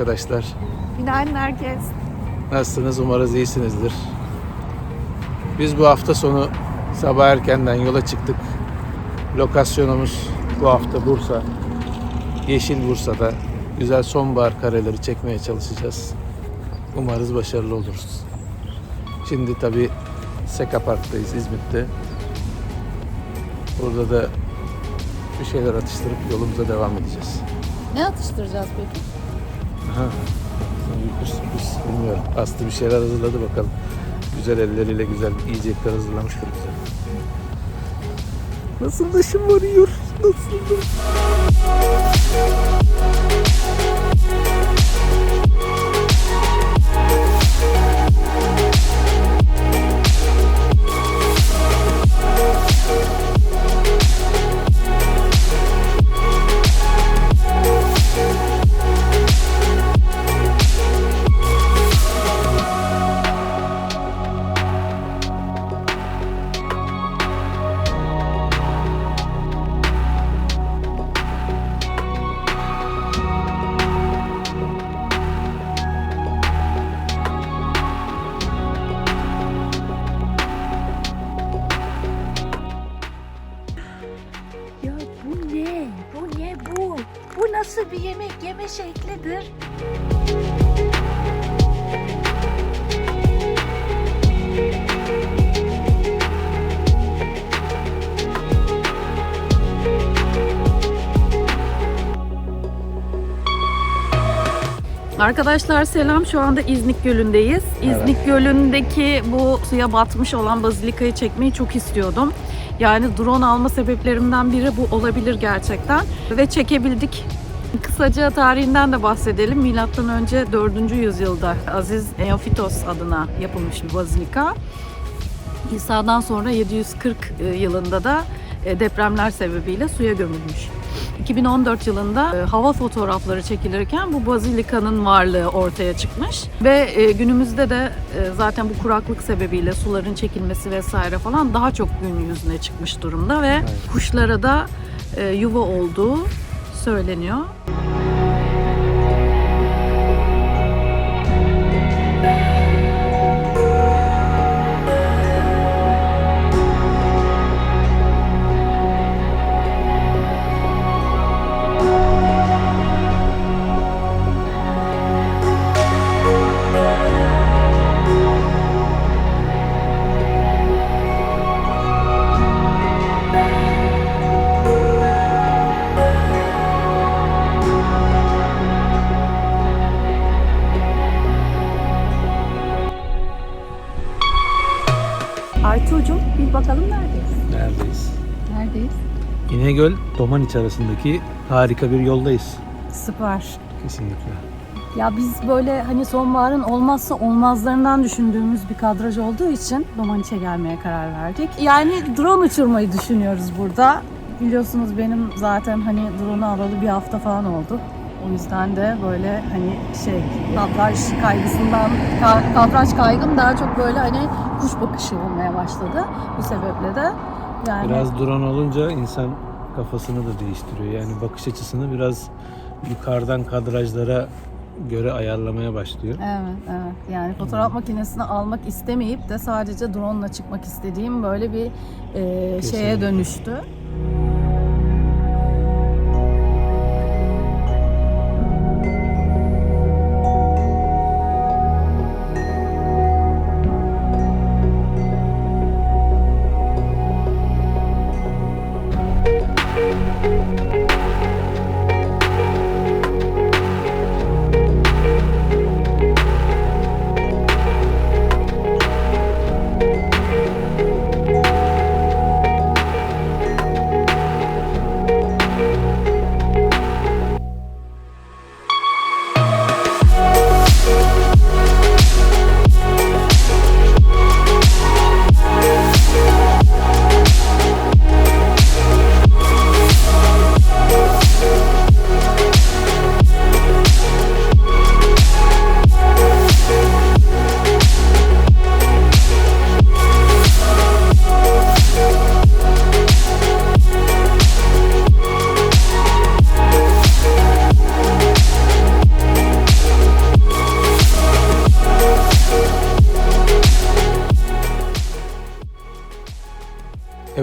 arkadaşlar. Günaydın herkes. Nasılsınız? Umarız iyisinizdir. Biz bu hafta sonu sabah erkenden yola çıktık. Lokasyonumuz bu hafta Bursa. Yeşil Bursa'da güzel sonbahar kareleri çekmeye çalışacağız. Umarız başarılı oluruz. Şimdi tabi Seka Park'tayız İzmit'te. Burada da bir şeyler atıştırıp yolumuza devam edeceğiz. Ne atıştıracağız peki? Aha. Bir. Bilmiyorum. Aslı bir şeyler hazırladı bakalım. Güzel elleriyle güzel yiyecekler hazırlamıştır bize. Nasıl dışım varıyor? Nasıl da? Nasıl bir yemek yeme şeklidir? Arkadaşlar selam. Şu anda İznik Gölü'ndeyiz. İznik Gölü'ndeki bu suya batmış olan bazilikayı çekmeyi çok istiyordum. Yani drone alma sebeplerimden biri bu olabilir gerçekten. Ve çekebildik. Kısaca tarihinden de bahsedelim. Milattan önce 4. yüzyılda Aziz Neofitos adına yapılmış bir bazilika. İsa'dan sonra 740 yılında da e, depremler sebebiyle suya gömülmüş. 2014 yılında e, hava fotoğrafları çekilirken bu bazilikanın varlığı ortaya çıkmış ve e, günümüzde de e, zaten bu kuraklık sebebiyle suların çekilmesi vesaire falan daha çok gün yüzüne çıkmış durumda ve kuşlara da e, yuva olduğu söyleniyor. Aytuğ'cum bir bakalım neredeyiz? Neredeyiz? Neredeyiz? İnegöl, Domaniç arasındaki harika bir yoldayız. Süper. Kesinlikle. Ya biz böyle hani sonbaharın olmazsa olmazlarından düşündüğümüz bir kadraj olduğu için Domaniç'e gelmeye karar verdik. Yani drone uçurmayı düşünüyoruz burada. Biliyorsunuz benim zaten hani drone'u alalı bir hafta falan oldu. O yüzden de böyle hani şey kadraj kaygısından, ka- kadraj kaygım daha çok böyle hani kuş bakışı olmaya başladı. Bu sebeple de yani Biraz drone olunca insan kafasını da değiştiriyor. Yani bakış açısını biraz yukarıdan kadrajlara göre ayarlamaya başlıyor. Evet, evet. Yani fotoğraf makinesini almak istemeyip de sadece drone ile çıkmak istediğim böyle bir e, şeye dönüştü.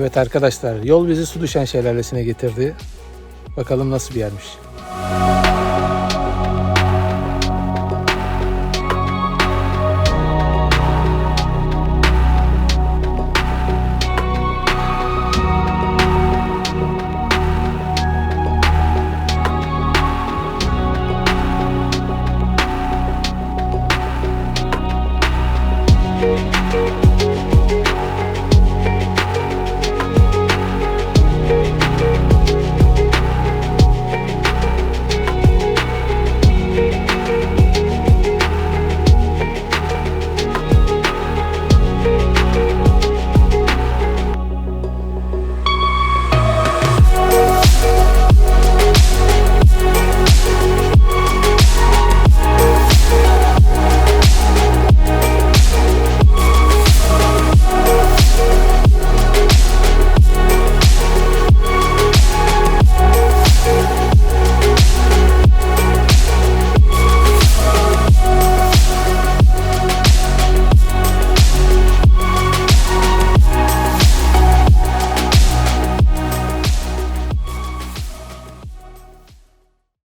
Evet arkadaşlar yol bizi su düşen şelalesine getirdi. Bakalım nasıl bir yermiş.